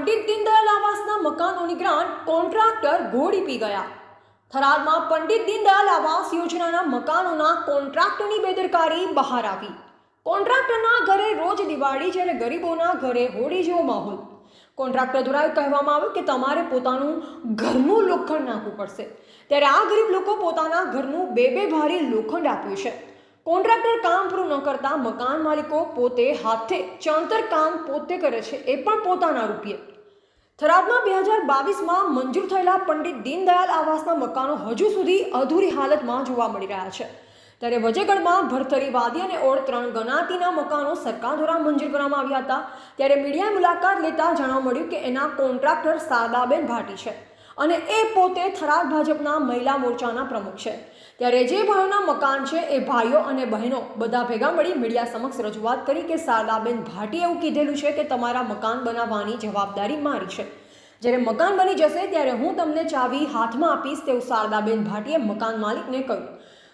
પંડિત દીનદયાલ આવાસના મકાનોની grant contractor ઘોડી પી ગયા. થરાદમાં પંડિત દીનદયાલ આવાસ યોજનાના મકાનોના કોન્ટ્રાક્ટરની બેદરકારી બહાર આવી. કોન્ટ્રાક્ટરના ઘરે રોજ દિવાળી જ્યારે ગરીબોના ઘરે હોળી જેવો માહોલ. કોન્ટ્રાક્ટર દ્વારા કહેવામાં આવ્યું કે તમારે પોતાનું ઘરનું લોખંડ નાખવું પડશે. ત્યારે આ ગરીબ લોકો પોતાના ઘરનું બે બે ભારી લોખંડ આપ્યું છે. કોન્ટ્રાક્ટર કામ પૂરું ન કરતા મકાન માલિકો પોતે હાથે ચણતર કામ પોતે કરે છે એ પણ પોતાના રૂપિયે. થરાદમાં બે હજાર બાવીસમાં મંજૂર થયેલા પંડિત દીનદયાલ આવાસના મકાનો હજુ સુધી અધૂરી હાલતમાં જોવા મળી રહ્યા છે. ત્યારે વજેગઢમાં ભરથરીવાદી અને ઓળ ત્રણ ગણાતીના મકાનો સરકાર દ્વારા મંજૂર કરવામાં આવ્યા હતા. ત્યારે મીડિયાએ મુલાકાત લેતા જાણવા મળ્યું કે એના કોન્ટ્રાક્ટર શારદાબેન ભાટી છે. અને એ પોતે થરાદ ભાજપના મહિલા મોરચાના પ્રમુખ છે. ત્યારે જે ભાઈઓના મકાન છે એ ભાઈઓ અને બહેનો બધા ભેગા મળી મીડિયા સમક્ષ રજૂઆત કરી કે શારદાબેન ભાટીએ એવું કીધેલું છે કે તમારા મકાન બનાવવાની જવાબદારી મારી છે. જ્યારે મકાન બની જશે ત્યારે હું તમને ચાવી હાથમાં આપીશ તેવું શારદાબેન ભાટીએ મકાન માલિકને કહ્યું.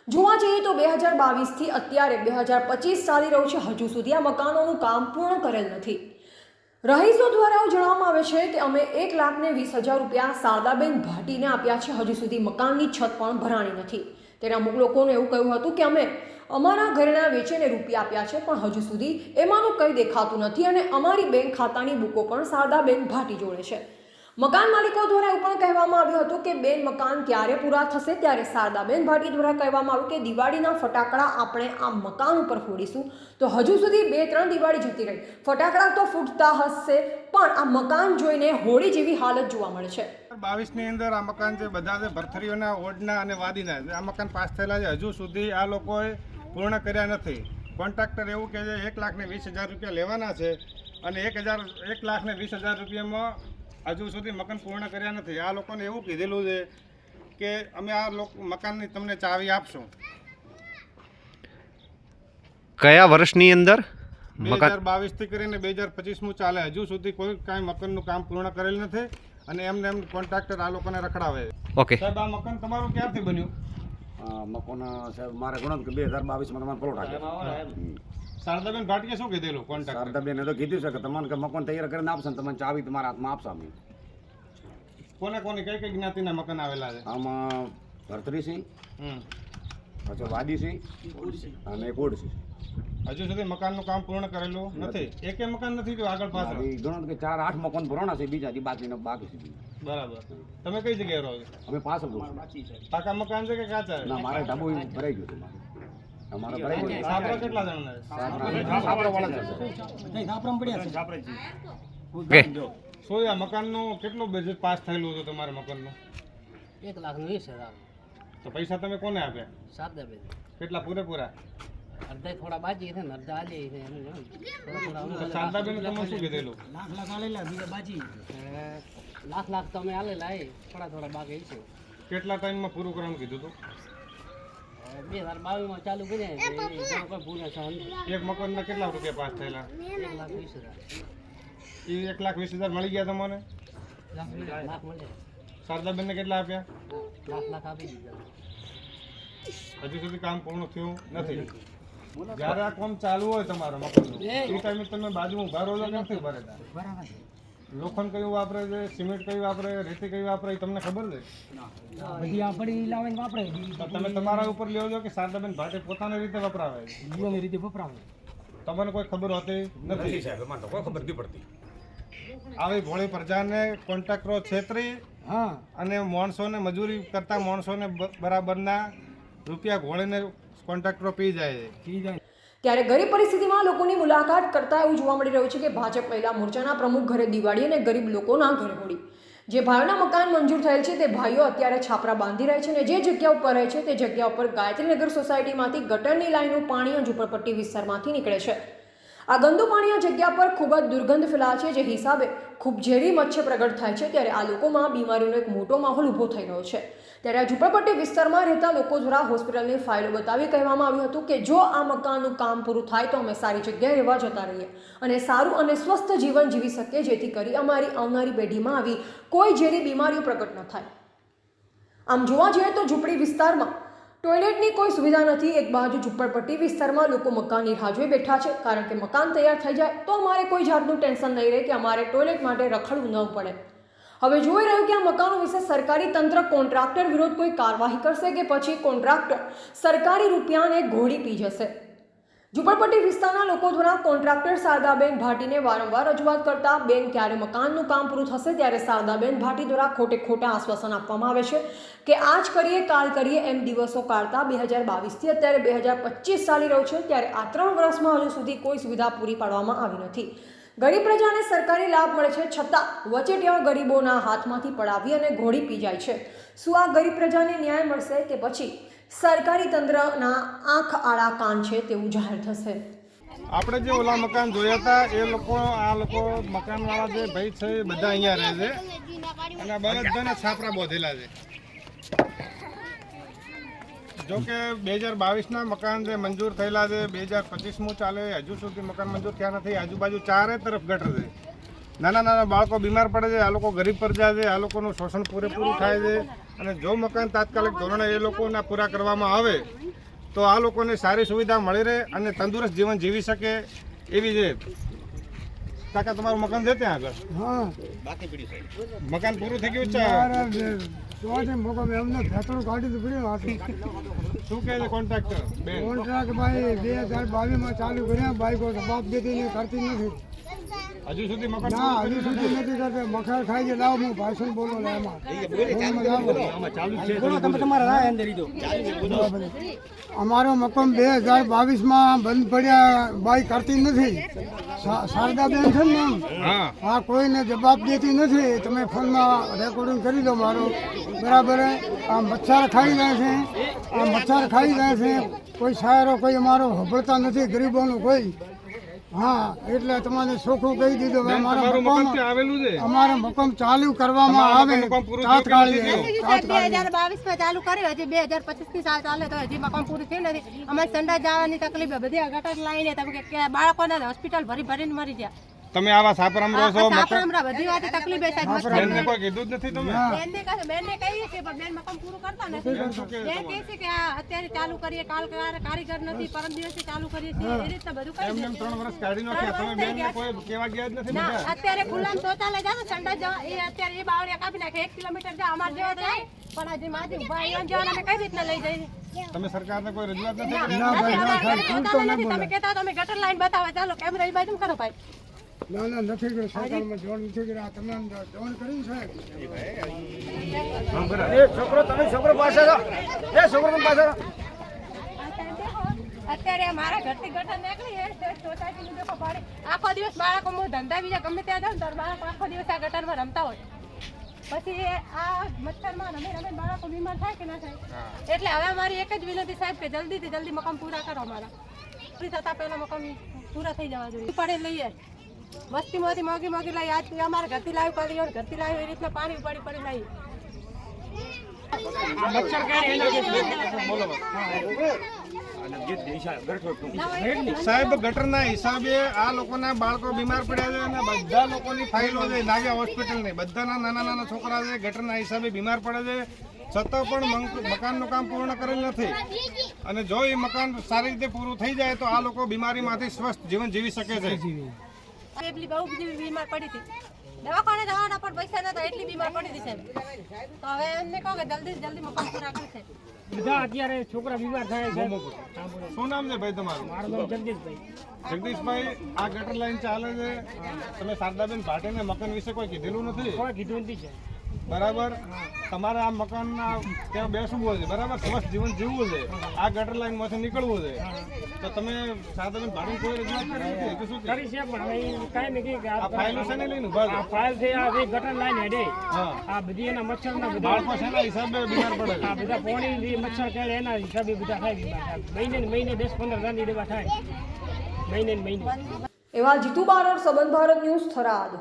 જોવા જઈએ તો બે હજાર બાવીસથી અત્યારે બે હજાર પચીસ ચાલી રહ્યું છે, હજુ સુધી આ મકાનોનું કામ પૂર્ણ કરેલ નથી. રહીશો દ્વારા એવું જણાવવામાં આવે છે કે અમે એક લાખ ને વીસ હજાર રૂપિયા શારદાબેન ભાટીને આપ્યા છે. હજુ સુધી મકાનની છત પણ ભરાણી નથી. તેના અમુક લોકોને એવું કહ્યું હતું કે અમે અમારા ઘરના વેચીને રૂપિયા આપ્યા છે, પણ હજુ સુધી એમાંનું કંઈ દેખાતું નથી અને અમારી બેંક ખાતાની બુકો પણ શારદાબેન ભાટી જોડે છે. મકાન માલિકો દ્વારા એવું પણ કહેવામાં આવ્યું હતું કે બેન, મકાન ક્યારે પૂરા થશે? ત્યારે શારદાબેન ભાટી દ્વારા કહેવામાં આવ્યું કે દિવાળીના ફટાકડા આપણે આ મકાન ઉપર ફોડીશું. તો હજુ સુધી બે, ત્રણ દિવાળી જતી રહી. ફટાકડા તો ફૂટતા હશે, પણ આ મકાન જોઈને હોળી જેવી હાલત જોવા મળે છે. બાવીસની અંદર આ મકાન જે બધા છે ભરથરીઓના ઓડના અને વાદીના, આ મકાન પાસ થયેલા છે. હજુ સુધી આ લોકોએ પૂર્ણ કર્યા નથી. કોન્ટ્રાક્ટર એવું કહે છે, એક લાખ ને વીસ હજાર રૂપિયા લેવાના છે અને એક હજાર, એક લાખ ને વીસ હજાર રૂપિયામાં હજુ સુધી મકાન પૂર્ણ કર્યા નથી. આ લોકોને એવું કીધેલું છે કે અમે આ લોક મકાનની તમને ચાવી આપશું. કયા વર્ષની અંદર? બે હજાર બાવીસથી કરીને બે હજાર પચીસમું ચાલે. હજુ સુધી કોઈ કાંઈ મકાનનું કામ પૂર્ણ કરેલ નથી અને એમને એમ કોન્ટ્રાક્ટર આ લોકોને રખડાવે ઓકે. સાહેબ આ મકાન તમારું ક્યારથી બન્યું? મકાન સાહેબ મારે ગણો કે બે હજાર બાવીસમાં તમારે પ્લોટ શારદાબેન ભાટીએ શું કીધેલું કોન્ટ્રાક્ટર શારદાબેને તો કીધું છે કે તમને કે મકાન તૈયાર કરીને આપશે ને તમને ચાવી તમારા હાથમાં આપશે અમે. કોને કોને કઈ કઈ જ્ઞાતિના મકાન આવેલા છે? આમાં ભરતરી સિંહ હમ. પછી વાદી સિંહ અને કોડસિંહ હજુ સુધી મકાનનું કામ પૂર્ણ કરેલું નથી. એકે મકાન નથી જો આગળ પાછળ? ગણો કે ચાર આઠ મકાન પૂર્ણ છે બીજા જે બાકી બાકી છે. બરાબર. તમે કઈ જગ્યાએ રહો છો? અમે પાછળ પાકા મકાન છે કે કાચા ના મારે ધાબુ ભરાઈ ગયું છે અમારે ભાઈ છે. સાપરા. કેટલા જણા છે. સાપરા- સાપરાવાળા પડ્યા છે. ઓકે. શું આ મકાનનું કેટલો બજેટ પાસ થયેલું હતું તમારા મકાનનું? એક લાખ વીસ હજાર. તો પૈસા તમે કોને આપ્યા? શારદાબેન કેટલા પૂરેપૂરા? અડધા થોડા બાજી છે ને અડધા આલી છે અમે તમે શું કીધેલું? લાખ લાખ આલેલા બીજા બાજી. લાખ લાખ તમે અમે આલેલા એ થોડા થોડા બાકી છે. કેટલા ટાઈમમાં પૂરું કરવાનું કીધું હતું બે હજાર બાવીસમાં ચાલુ કર્યા છે કોઈ પૂરા એક મકાનના કેટલા રૂપિયા પાસ થયેલા? એક લાખ વીસ હજાર. એ એક લાખ વીસ હજાર મળી ગયા તમને? લાખ મળે. શારદાબેનને કેટલા આપ્યા? લાખ લાખ આપી દીધા. હજુ સુધી કામ પૂર્ણ થયું નથી. જ્યારે આ કામ ચાલુ હોય તમારા મકાન એ ટાઈમે તમે બાજુ ઊભા રહો નથી ભરે બરાબર લોખંડ કયું વાપરે છે? સિમેન્ટ કયું વાપરે રેતી કયું વાપરે એ તમને ખબર છે? બધી આપણી લાવીને વાપરે તમે તમારા ઉપર લ્યો છો કે શારદાબેન ભાટે પોતાની રીતે વપરાવે પોતાની રીતે વપરાવે તમને કોઈ ખબર હોતી? નથી. સાહેબ એમાં તો કોઈ ખબર નથી પડતી. આવી ભોળી પ્રજાને કોન્ટ્રાક્ટરો છેતરી હા. અને માણસોને મજૂરી કરતા માણસોને બરાબરના રૂપિયા ઘોળીને કોન્ટ્રાક્ટરો પી જાય છે. ત્યારે ગરીબ પરિસ્થિતિમાં લોકોની મુલાકાત કરતા એવું જોવા મળી રહ્યું છે કે ભાજપ મહિલા મોરચાના પ્રમુખ ઘરે દિવાળી અને ગરીબ લોકોના ઘરે હોળી. જે ભાઈઓના મકાન મંજૂર થયેલ છે તે ભાઈઓ અત્યારે છાપરા બાંધી રહે છે અને જે જગ્યા ઉપર રહે છે તે જગ્યા ઉપર ગાયત્રીનગર સોસાયટીમાંથી ગટરની લાઈનનું પાણી ઝુંપડપટ્ટી વિસ્તારમાંથી નીકળે છે. આ ગંદુ પાણી આ જગ્યા પર ખૂબ જ દુર્ગંધ ફેલાય છે, જે હિસાબે ખૂબ ઝેરી મચ્છર પ્રગટ થાય છે, ત્યારે આ લોકોમાં બીમારીનો એક મોટો માહોલ ઊભો થઈ રહ્યો છે. ત્યારે આ ઝુંપડપટ્ટી વિસ્તારમાં રહેતા લોકો દ્વારા હોસ્પિટલની ફાઇલો બતાવી કહેવામાં આવ્યું હતું કે જો આ મકાનનું કામ પૂરું થાય તો અમે સારી જગ્યાએ રહેવા જતા રહીએ અને સારું અને સ્વસ્થ જીવન જીવી શકીએ, જેથી કરી અમારી આવનારી પેઢીમાં આવી કોઈ ઝેરી બીમારીઓ પ્રગટ ન થાય. આમ જોવા જઈએ તો ઝૂંપડી વિસ્તારમાં ટોયલેટની કોઈ સુવિધા નથી, એક બાજુ ઝુંપડપટ્ટી વિસ્તારમાં લોકો મકાનની રાહ જોઈ બેઠા છે. કારણ કે મકાન તૈયાર થઈ જાય તો અમારે કોઈ જાતનું ટેન્શન નહીં રહે કે અમારે ટોયલેટ માટે રખડવું ન પડે. હવે જોઈ રહ્યું કે આ મકાનો વિશે સરકારી તંત્ર કોન્ટ્રાક્ટર વિરુદ્ધ કોઈ કાર્યવાહી કરશે કે પછી કોન્ટ્રાક્ટર સરકારી રૂપિયાને ઘોડી પી જશે? ઝુંપડપટ્ટી વિસ્તારના લોકો દ્વારા કોન્ટ્રાક્ટર શારદાબેન ભાટીને વારંવાર રજૂઆત કરતા બેન ક્યારે મકાનનું કામ પૂરું થશે ત્યારે શારદાબેન ભાટી દ્વારા ખોટે ખોટા આશ્વાસન આપવામાં આવે છે કે આજ કરીએ, કાલ કરીએ એમ દિવસો કાઢતા બે હજાર બાવીસથી અત્યારે બે હજાર પચીસ ચાલી રહ્યું છે ત્યારે આ ત્રણ વર્ષમાં હજુ સુધી કોઈ સુવિધા પૂરી પાડવામાં આવી નથી. ગરીબ પ્રજાને સરકારી લાભ મળે છે છતાં વચેટિયાઓ ગરીબોના હાથમાંથી પડાવી અને ઘોડી પી જાય છે. શું આ ગરીબ પ્રજાને ન્યાય મળશે કે પછી સરકારી તંત્રના આંખ આળા કાન છે તેવું જાહેર થશે? આપણે જે ઓલા મકાન જોયા હતા, એ લોકો, આ લોકો મકાનવાળા જે ભાઈ છે, એ બધા અહીંયા રહે છે. અને બધાના છાપરા બોધેલા છે. જો કે બે હજાર બાવીસના મકાન જે મંજૂર થયેલા છે, બે હજાર પચીસમું ચાલે, હજુ સુધી મકાન મંજૂર થયા નથી. આજુબાજુ ચારે તરફ ગટર છે. નાના નાના બાળકો બીમાર પડે છે, આ લોકો ગરીબ પ્રજા છે, આ લોકોનું શોષણ પૂરેપૂરું થાય છે. અને જો મકાન તાત્કાલિક ધોરણે એ લોકોના પૂરા કરવામાં આવે તો આ લોકોને સારી સુવિધા મળી રહે અને તંદુરસ્ત જીવન જીવી શકે એવી છે કાકા તમારું મકાન છે ત્યાં આગળ? હા. મકાન પૂરું થઈ ગયું છે? શું કહે છે કોન્ટ્રાક્ટર? કોન્ટ્રાક્ટ ભાઈ બે હજાર બાવીસમાં ચાલુ કર્યા બાઈકો બાપ બેટી કરતી નથી. હજુ સુધી મકર ના હજુ સુધી નથી. કરતા. મકર ખાઈ ગયા લાવો હું ભાષણ બોલો ને લાવો. અમારો મકમ બે હજાર બાવીસમાં બંધ પડ્યા બાઈ કરતી નથી. શારદા શારદાબેન છે ને હા. આ કોઈને જવાબ દેતી નથી. તમે ફોનમાં રેકોર્ડિંગ કરી દો મારો. બરાબર આ મચ્છર ખાઈ જાય છે. આ મચ્છર ખાઈ જાય છે. કોઈ સાયરો કોઈ અમારો હબળતા નથી ગરીબોનું કોઈ. હા એટલે તમારે ચોખ્ખું કહી દીધું હવે અમારા મકાન મકાન આવેલું છે? અમારા મકાન ચાલુ કરવામાં આવે. તાત્કાલિક. હજાર બાવીસમાં ચાલુ કર્યું. હજી બે હજાર પચીસથી સાલ ચાલે તો હજી મકાન પૂરું થયું નથી. અમારે સંડા જવાની તકલીફ છે. બધી ગટર લાઈને તમે કે બાળકોને હોસ્પિટલ ભરી ભરીને મરી ગયા. તમે આવા સાપરામ રહો છો આ બધી વાત તકલીફ છે સાહેબ મસ્ત. કોઈ કીધું જ નથી તમે બેનને કહે બેનને કહીએ છીએ પણ બેન મકાન પૂરું કરતા નથી. બેન કહે છે કે અત્યારે ચાલુ કરીએ કાલ કારીગર નથી પરમ દિવસે ચાલુ કરીએ છીએ. એ રીતે બધું કહી એમ દે વર્ષ કાઢી નાખ્યા. તમે બેનને કોઈ કહેવા ગયા જ નથી બધા? અત્યારે ખુલ્લામાં શૌચાલય જાઓ સંડા જવા એ અત્યારે એ બાવળિયા કાપી નાખે એક કિલોમીટર જાય અમારે જેવા જાય પણ આજે માજી ઊભા જવાના અમે કઈ રીતના લઈ જઈએ? તમે સરકારને કોઈ રજૂઆત નથી કરી? ના ભાઈ ના સાહેબ પૂરતો તમે કહેતા તમે ગટર લાઈન બતાવો. ચાલો કેમેરા એ બાજુ કરો ભાઈ. ના ના નથી કર્યું. સરકારમાં જોડ નથી કર્યા. તમે જોડ કરી સાહેબ અત્યારે મારા ઘરથી ગટર નીકળી હે તે સોસાયટીનું આખો દિવસ બાળકો ધંધા બીજા ગમે ત્યાં જાઉં તો બાળકો આખો દિવસ આ ગટરમાં રમતા હોય. પછી એ આ મચ્છરમાં રમે રમે બાળકો બીમાર થાય કે ના થાય? એટલે હવે અમારી એક જ વિનંતી સાહેબ કે જલ્દીથી જલ્દી મકાન પૂરા કરો અમારા. પૂરી થતા પેલા મકાન પૂરા થઈ જવા જોઈએ. પડે લઈએ વસ્તીમાંથી મોગી મોગી લઈ. આજ અમારે ઘરથી લાવી પડી ઘરથી લાવી એ રીતના પાણી પડી પડી લઈ. સાહેબ ગટરના હિસાબે આ લોકોના બાળકો બીમાર પડ્યા છે અને બધા લોકોની ફાઇલો છે. નાવ્યા હોસ્પિટલની બધાના નાના નાના છોકરા છે ગટરના હિસાબે બીમાર પડે છે. છતાં પણ મકાનનું કામ પૂર્ણ કરેલ નથી. અને જો એ મકાન સારી રીતે પૂરું થઈ જાય તો આ લોકો બીમારીમાંથી સ્વસ્થ જીવન જીવી શકે છે. એટલી બહુ બધી બીમાર પડી હતી. દવાખાને જવાના પણ પૈસા નતા એટલી બીમાર પડી હતી સાહેબ. તો હવે એમને કહો કે જલ્દી જલ્દી મકાન પૂરા કરશે બધા અત્યારે છોકરા બીમાર થાય છે. શું નામ છે ભાઈ તમારું? મારું નામ જગદીશભાઈ. જગદીશભાઈ આ ગટર લાઈન ચાલે છે. તમે શારદાબેન ભાટેને મકાન વિશે કોઈ કીધેલું નથી? કોઈ કીધું નથી છે બરાબર? તમારે આ મકાનના ત્યાં બેસવું છે. બરાબર? સ્વસ્થ જીવન જીવવું છે. આ ગટર લાઈનમાંથી નીકળવું છે. તો તમે સાધારણ ભાડું કોઈ રજૂઆત કરી તો શું કરી છે પણ ઈ કાંઈ નથી કે આ ફાઇલ છે ને લઈને આ ફાઇલ છે આ જે ગટર લાઈન હેડે. આ બધી એના મચ્છર ના બધા બાળકો છે ને હિસાબે બીમાર પડે આ બધા પોણી જે મચ્છર કેળે એના હિસાબે બધા થાય બીમાર. મહિને મહિને દસ પંદર હજારની દેવા થાય. મહિને મહિને. એવા જીતુ બારોડ સંબંધ ભારત ન્યૂઝ થરાદ.